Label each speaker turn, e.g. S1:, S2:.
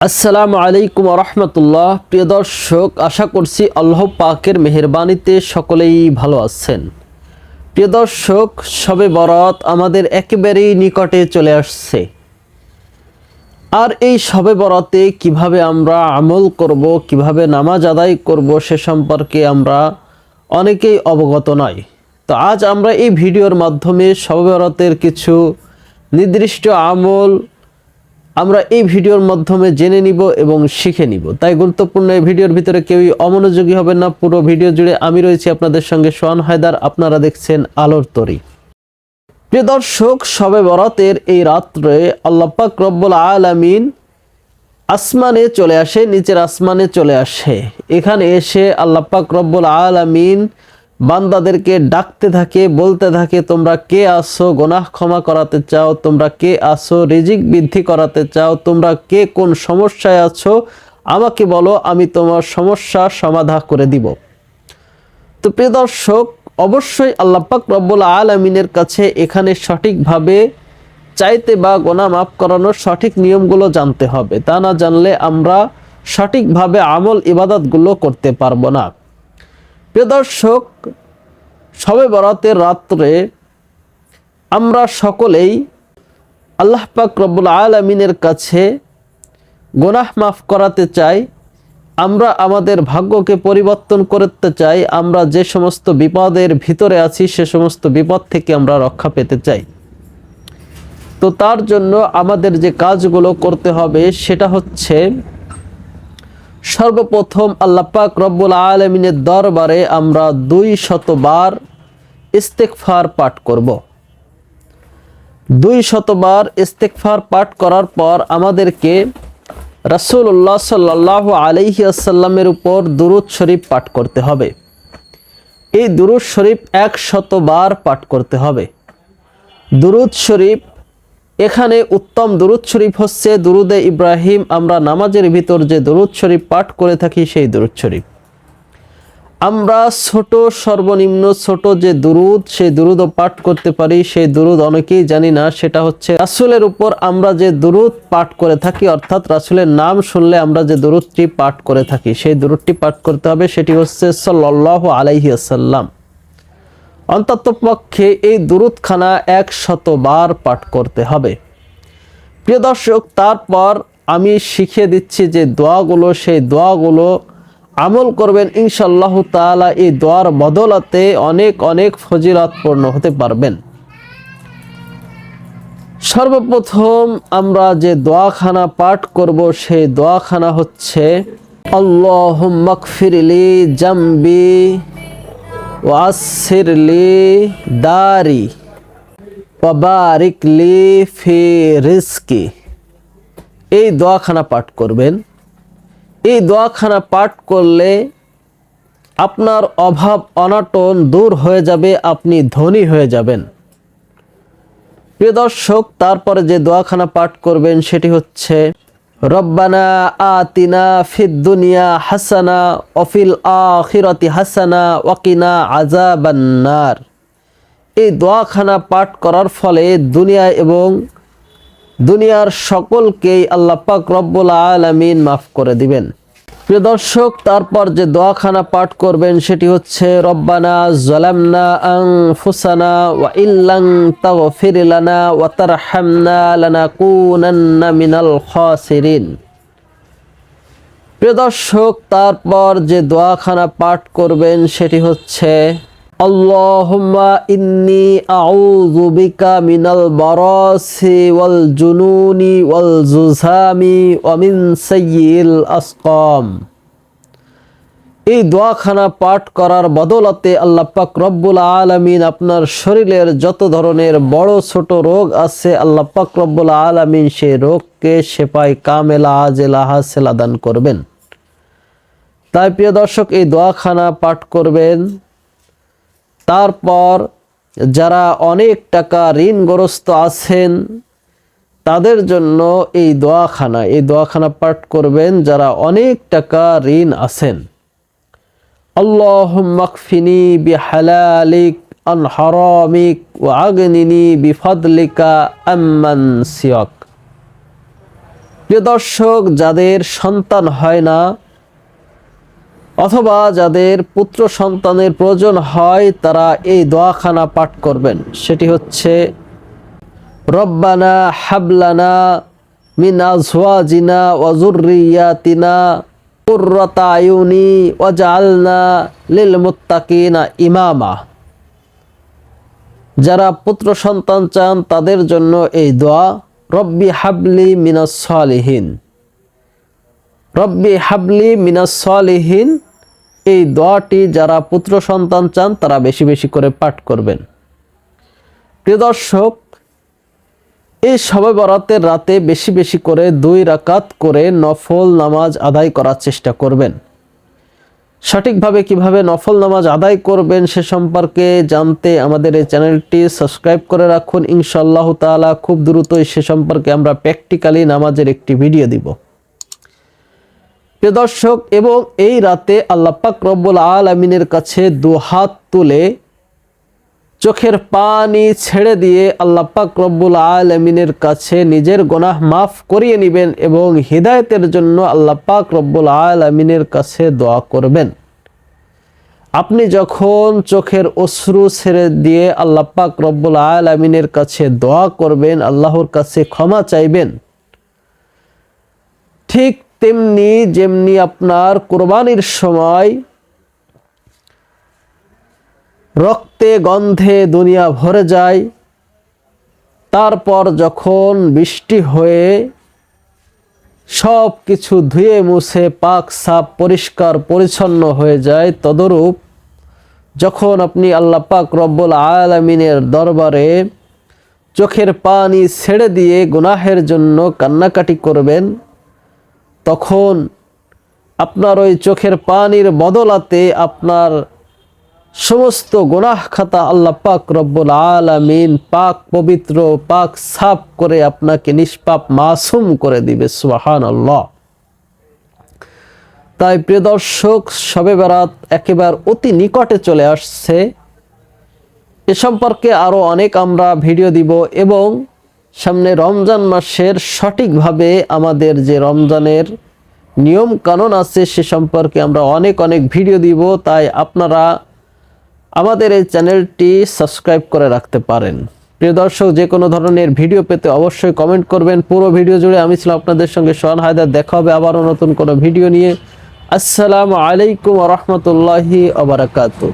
S1: আসসালামু আলাইকুম রহমতুল্লাহ। প্রিয় দর্শক, আশা করছি আল্লাহ পাকের মেহরবানিতে সকলেই ভালো আছেন। প্রিয় দর্শক, সবে বরাত আমাদের একেবারেই নিকটে চলে আসছে। আর এই সবে বরাতে কীভাবে আমরা আমল করব, কীভাবে নামাজ আদায় করব, সে সম্পর্কে আমরা অনেকেই অবগত নয় তো আজ আমরা এই ভিডিওর মাধ্যমে সবে বরাতের কিছু নির্দিষ্ট আমল আমরা এই ভিডিওর মাধ্যমে জেনে নিব এবং শিখে নিব। তাই গুরুত্বপূর্ণ এই ভিডিওর ভিতরে কেউই অমনোযোগী হবেন না। পুরো ভিডিও জুড়ে আমি রয়েছি আপনাদের সঙ্গে সোহান হায়দার। আপনারা দেখছেন আলোর তরি। প্রিয় দর্শক, সবে বরাতের এই রাত্রে আল্লাপাক রব্বুল আলামিন আসমানে চলে আসে, নিচের আসমানে চলে আসে। এখানে এসে আল্লাপাক রব্বুল আলামিন বান্দাদেরকে ডাকতে থাকে, বলতে থাকে, তোমরা কে আসো গোনাহ ক্ষমা করাতে চাও? তোমরা কে আসো রিজিক বৃদ্ধি করাতে চাও? তোমরা কে কোন সমস্যায় আছো? আমাকে বলো, আমি তোমার সমস্যা সমাধা করে দিব। তো প্রিয় দর্শক, অবশ্যই আল্লাপাক রব্বুল আলমিনের কাছে এখানে সঠিকভাবে চাইতে বা গোনা মাফ করানোর সঠিক নিয়মগুলো জানতে হবে। তা না জানলে আমরা সঠিকভাবে আমল ইবাদতগুলো করতে পারব না। প্রিয় দর্শক, সবে বরাতের রাত্রে আমরা সকলেই আল্লাহ পাক রব্বুল আলমিনের কাছে গোনাহ মাফ করাতে চাই, আমরা আমাদের ভাগ্যকে পরিবর্তন করতে চাই, আমরা যে সমস্ত বিপদের ভিতরে আছি, সে সমস্ত বিপদ থেকে আমরা রক্ষা পেতে চাই। তো তার জন্য আমাদের যে কাজগুলো করতে হবে, সেটা হচ্ছে সর্বপ্রথম আল্লাপাক রব্বুল আলমিনের দরবারে আমরা দুই শতবার ইস্তেকফার পাঠ করব। দুই শতবার ইস্তেকফার পাঠ করার পর আমাদেরকে রাসুল্লাহ সাল্লাহ আলহি আসাল্লামের উপর দুরুদ শরীফ পাঠ করতে হবে। এই দুরুদ শরীফ এক শতবার পাঠ করতে হবে। দুরুদ শরীফ এখানে উত্তম দুরুদ শরীফ হচ্ছে দুরুদে ইব্রাহিম, আমরা নামাজের ভিতর যে দুরুদ শরীফ পাঠ করে থাকি সেই দুরুদ শরীফ। আমরা ছোট সর্বনিম্ন ছোট যে দুরুদ, সেই দুরুদও পাঠ করতে পারি, সেই দুরুদ অনেকেই জানি না, সেটা হচ্ছে রাসুলের উপর আমরা যে দুরুদ পাঠ করে থাকি, অর্থাৎ রাসুলের নাম শুনলে আমরা যে দুরুদটি পাঠ করে থাকি, সেই দুরুদটি পাঠ করতে হবে, সেটি হচ্ছে সাল্লাহ আলাইহি আসাল্লাম অন্তত পক্ষে এই দুরুদখানা এক শতবার পাঠ করতে হবে। প্রিয় দর্শক, তারপর আমি শিখিয়ে দিচ্ছি যে দোয়াগুলো, সেই দোয়াগুলো আমল করবেন ইনশাল্লাহ তাআলা এই দোয়ার বদলাতে অনেক অনেক ফজিলাতপূর্ণ হতে পারবেন। সর্বপ্রথম আমরা যে দোয়াখানা পাঠ করব, সেই দোয়াখানা হচ্ছে আল্লাহ মকফিরলি জাম্বি ওয়াসিরলি দারি ওয়াবারিকলি ফি রিস্কি এই দোয়াখানা পাঠ করবেন। এই দোয়াখানা পাঠ করলে আপনার অভাব অনাটন দূর হয়ে যাবে, আপনি ধনী হয়ে যাবেন। প্রিয় দর্শক, তারপরে যে দোয়াখানা পাঠ করবেন, সেটি হচ্ছে রব্বানা আতিনা ফিদ দুনিয়া হাসানা অফিল আখিরতি হাসানা ওয়াকিনা আজাবান্নার এই দোয়াখানা পাঠ করার ফলে দুনিয়া এবং দুনিয়ার সকলকেই আল্লাপাক রব্বুল আলমিন মাফ করে দিবেন। প্রিয় দর্শক, তারপর যে দোয়াখানা পাঠ করবেন সেটি হচ্ছে, রব্বানা জলামনা আং ফুসানা ওয়া ইল্লাং তাগফির লানা ওয়া তারহামনা লানাকুনান্না মিনাল খাসিরিন। প্রিয় দর্শক, তারপর যে দোয়াখানা পাঠ করবেন সেটি হচ্ছে মিনাল বারাসি ওয়াল জুনুনি ওয়াল জুজামি ওয়া মিন সাইয়্যিল আসকাম। এই দোয়াখানা পাঠ করার বদলতে রব্বুল আলামিন আপনার শরীরের যত ধরনের বড় ছোট রোগ আছে, আল্লাহ পাক রব্বুল আলামিন সেই রোগকে সেপাই কামেলা, আজেলা, হাসেলা দান করবেন। তাই প্রিয় দর্শক, এই দোয়াখানা পাঠ করবেন তারপর যারা অনেক টাকা ঋণগ্রস্ত আছেন, তাদের জন্য এই দোয়াখানা এই দোয়াখানা পাঠ করবেন যারা অনেক টাকা ঋণ আছেন। আল্লাহ মকফিনি বি হালালিক আন হারামিক ও আগনিনি বিফদলিকা আম্মান সিয়ক। প্রিয় দর্শক, যাদের সন্তান হয় না অথবা যাদের পুত্র সন্তানের প্রয়োজন হয়, তারা এই দোয়াখানা পাঠ করবেন। সেটি হচ্ছে, রব্বানা হাবলানা মিন আজওয়াজিনা ওয়া যুররিয়াতিনা কুররাতা আয়ুনি ওয়াজআলনা লিল মুত্তাকিনা ইমামা। যারা পুত্র সন্তান চান, তাদের জন্য এই দোয়া, রব্বি হাবলি মিনাস রব্বি হাবলি মিনাস এই দোয়াটি যারা পুত্র সন্তান চান, তারা বেশি বেশি করে পাঠ করবেন। প্রিয় দর্শক, এই সবে বরাতের রাতে বেশি বেশি করে দুই রাকাত করে নফল নামাজ আদায় করার চেষ্টা করবেন। সঠিকভাবে কীভাবে নফল নামাজ আদায় করবেন সে সম্পর্কে জানতে আমাদের এই চ্যানেলটি সাবস্ক্রাইব করে রাখুন। ইনশাআল্লাহ তাআলা খুব দ্রুতই সে সম্পর্কে আমরা প্র্যাকটিক্যালি নামাজের একটি ভিডিও দিব। প্রিয় দর্শক, এবং এই রাতে আল্লাহ পাক রব্বুল আলমিনের কাছে দু হাত তুলে চোখের পানি ছেড়ে দিয়ে আল্লাহ পাক রব্বুল আলমিনের কাছে নিজের গোনাহ মাফ করিয়ে নেবেন এবং হৃদায়তের জন্য আল্লাহ পাক রব্বুল আলমিনের কাছে দোয়া করবেন। আপনি যখন চোখের অশ্রু ছেড়ে দিয়ে আল্লাহ পাক রব্বুল আলমিনের কাছে দোয়া করবেন, আল্লাহর কাছে ক্ষমা চাইবেন, ঠিক তেমনি যেমনি আপনার কোরবানির সময় রক্তে, গন্ধে দুনিয়া ভরে যায়, তারপর যখন বৃষ্টি হয়ে সব কিছু ধুয়ে মুছে, পাক সাপ পরিষ্কার পরিচ্ছন্ন হয়ে যায়, তদরূপ যখন আপনি আল্লাহ পাক রব্বুল আলমিনের দরবারে চোখের পানি ছেড়ে দিয়ে গুনাহের জন্য কান্নাকাটি করবেন তখন আপনার ওই চোখের পানির বদলাতে আপনার সমস্ত গোনাহ খাতা আল্লাহ পাক রব্বুল আলামিন পাক পবিত্র, পাক সাফ করে আপনাকে নিষ্পাপ মাসুম করে দিবে সুবাহান আল্লাহ তাই প্রিয় দর্শক সবে বেড়াত একেবারে অতি নিকটে চলে আসছে। এ সম্পর্কে আরও অনেক আমরা ভিডিও দিব এবং সামনে রমজান মাসের সঠিকভাবে আমাদের যে রমজানের নিয়ম কানুন আছে সে সম্পর্কে আমরা অনেক অনেক ভিডিও দিব, তাই আপনারা আমাদের এই চ্যানেলটি সাবস্ক্রাইব করে রাখতে পারেন। প্রিয় দর্শক, যে কোনো ধরনের ভিডিও পেতে অবশ্যই কমেন্ট করবেন। পুরো ভিডিও জুড়ে আমি ছিলাম আপনাদের সঙ্গে সোহান হায়দার। দেখা হবে আবারও নতুন কোনো ভিডিও নিয়ে। আসসালামু আলাইকুম রহমতুল্লাহি আবরাকাতু